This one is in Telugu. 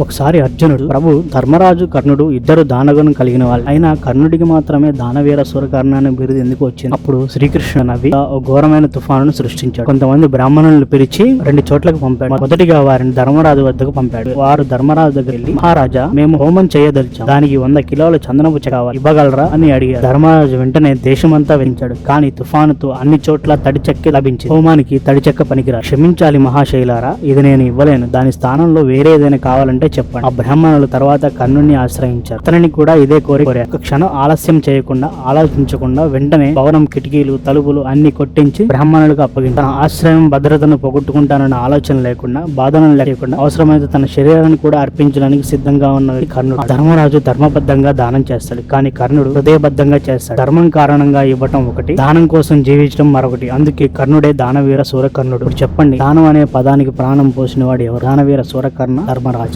ఒకసారి అర్జునుడు ప్రభు ధర్మరాజు కర్ణుడు ఇద్దరు దానగుణం కలిగిన వాళ్ళు. అయినా కర్ణుడికి మాత్రమే దానవీర సూరకర్ణ అనే బిరుదు ఎందుకు వచ్చింది? అప్పుడు శ్రీకృష్ణ నవ్వి ఓ ఘోరమైన తుఫాను సృష్టించాడు. కొంతమంది బ్రాహ్మణులను పిలిచి రెండు చోట్లకు పంపాడు. మొదటిగా వారిని ధర్మరాజు వద్దకు పంపాడు. వారు ధర్మరాజు దగ్గర వెళ్ళి మహారాజా మేము హోమం చేయదలిచాం. దానికి వంద కిలోల చందనపు చెక్క కావాలి. ఇవ్వగలరా? అని అడిగారు. ధర్మరాజు వెంటనే దేశమంతా వెంచాడు. కానీ తుఫానుతో అన్ని చోట్ల తడి చెక్క లభించింది. హోమానికి తడి చెక్క పనికిరా క్షమించాలి మహాశైలారా ఇది నేను ఇవ్వలేను. దాని స్థానంలో వేరే ఏదైనా కావాలంటే చెప్పండి. ఆ బ్రాహ్మణులు తర్వాత కర్ణుని ఆశ్రయించారు. అతనిని కూడా ఇదే కోరి కోరారు. ఒక క్షణం ఆలస్యం చేయకుండా ఆలోచించకుండా వెంటనే భవనం కిటికీలు తలుపులు అన్ని కొట్టించి బ్రాహ్మణులకు అప్పగించారు. తన ఆశ్రయం భద్రతను పోగొట్టుకుంటానన్న ఆలోచన లేకుండా బాధను లేకుండా అవసరమైతే తన శరీరాన్ని కూడా అర్పించడానికి సిద్ధంగా ఉన్న కర్ణుడు. ధర్మరాజు ధర్మబద్ధంగా దానం చేస్తాడు. కానీ కర్ణుడు హృదయబద్ధంగా చేస్తాడు. ధర్మం కారణంగా ఇవ్వటం ఒకటి దానం కోసం జీవించడం మరొకటి. అందుకే కర్ణుడే దానవీర సూరకర్ణుడు. చెప్పండి దానం అనే పదానికి ప్రాణం పోసిన వాడు ఎవరు? దానవీర సూరకర్ణ ధర్మరాజు.